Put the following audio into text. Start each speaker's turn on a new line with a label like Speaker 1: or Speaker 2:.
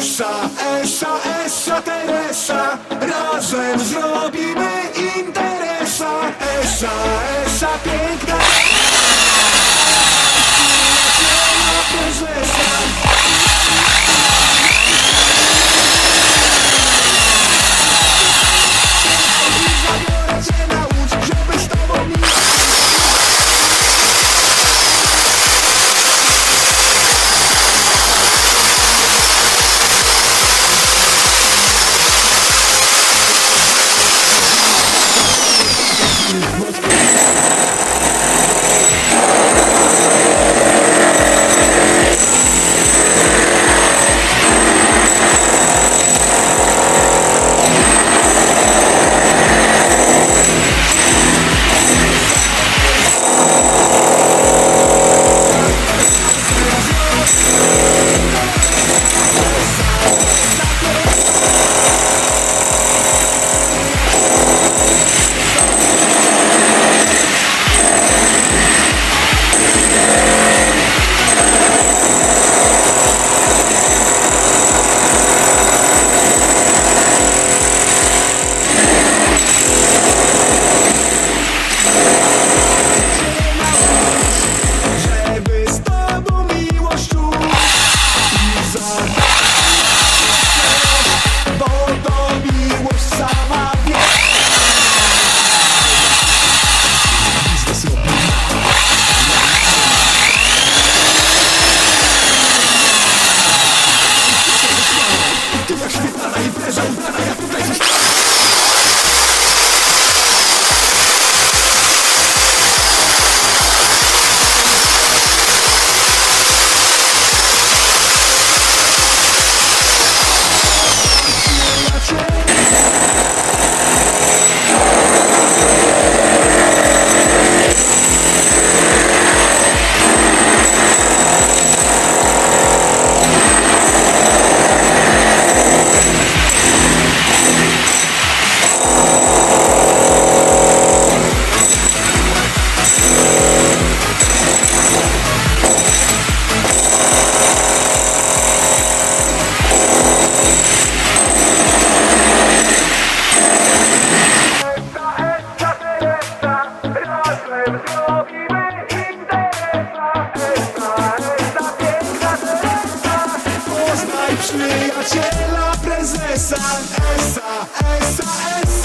Speaker 1: Esza, Esza, Esza, Teresa. Razem zrobimy interesa. Esza, Esza, piękna Thank you. przyjaciela prezesa Esa, Esa, Esa.